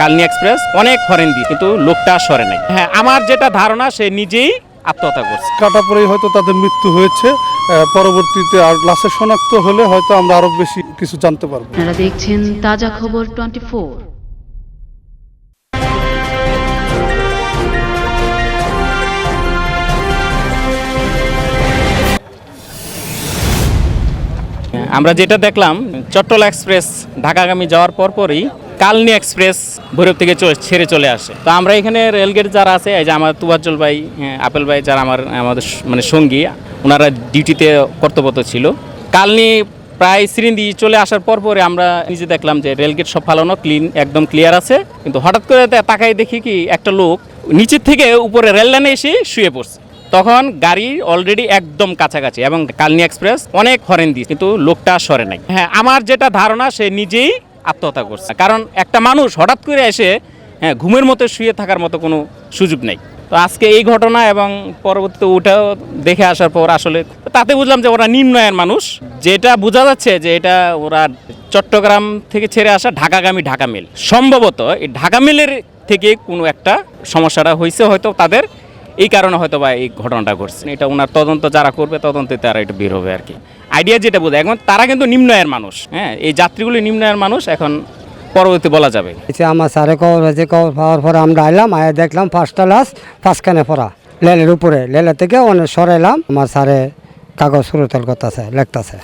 Kalni express অনেক horn দিয়ে কিন্তু লোকটা সরে নাই। হ্যাঁ আমার যেটা ধারণা সে নিজেই আত্মহত্যা করছে। কাটা পরেই হয়তো তাদের মৃত্যু হয়েছে আহ, পরবর্তীতে আর লাশের শনাক্ত হলে হয়তো আমরা আরও বেশি কিছু জানতে পারব। আপনারা দেখছেন তাজা খবর টোয়েন্টি আমরা যেটা দেখলাম চট্টলা এক্সপ্রেস ঢাকাগামী যাওয়ার পরপরই কালনি এক্সপ্রেস ভৈরব থেকে ছেড়ে চলে আসে। তো আমরা এখানে রেলগেট যারা আছে এই যে আমার তুবাজ্জল ভাই হ্যাঁ, আপেল ভাই যারা আমার আমাদের মানে সঙ্গী ওনারা ডিউটিতে কর্তব্যত ছিল। কালনি প্রায় সিরিন্দি চলে আসার পর পরে আমরা নিজে দেখলাম যে রেলগেট সব ফালানো ক্লিন একদম ক্লিয়ার আছে। কিন্তু হঠাৎ করে তাকাই দেখি কি একটা লোক নিচের থেকে উপরে রেল লাইনে এসে শুয়ে পড়ছে। তখন গাড়ি অলরেডি একদম কাছাকাছি এবং কালনি এক্সপ্রেস অনেক হরেন দিয়েছে কিন্তু লোকটা সরে নাই। হ্যাঁ আমার যেটা ধারণা সে নিজেই আত্মহত্যা করছে। কারণ একটা মানুষ হঠাৎ করে এসে হ্যাঁ ঘুমের মতো শুয়ে থাকার মতো কোনো সুযোগ নেই। তো আজকে এই ঘটনা এবং পরবর্তীতে ওটাও দেখে আসার পর আসলে তাতে বুঝলাম যে ওরা নিম্ন আয়ের মানুষ। যেটা বোঝা যাচ্ছে যে এটা ওরা চট্টগ্রাম থেকে ছেড়ে আসা ঢাকাগামী ঢাকা মেল। সম্ভবত এই ঢাকা মেলের থেকে কোনো একটা সমস্যাটা হয়েছে, হয়তো তাদের এই কারণে হয়তো বা এই ঘটনাটা ঘটছে। এটা ওনার তদন্ত যারা করবে, তদন্তে তারা একটু বের হবে আর কি আইডিয়া যেটা বোঝায়, এখন তারা কিন্তু নিম্ন আয়ের মানুষ হ্যাঁ? এই যাত্রীগুলি নিম্ন আয়ের মানুষ, এখন পরবর্তী বলা যাবে। আমার স্যারে খবর হয়েছে খবর পাওয়ার পরে আমরা আইলাম, আয় দেখলাম পাঁচটা লাশ ফার্স্টখানে পড়া। লেলের উপরে লেলের থেকে অনেক সরাইলাম। আমার স্যারে কাগজ সুরতল করতেছে, লেখতেছে।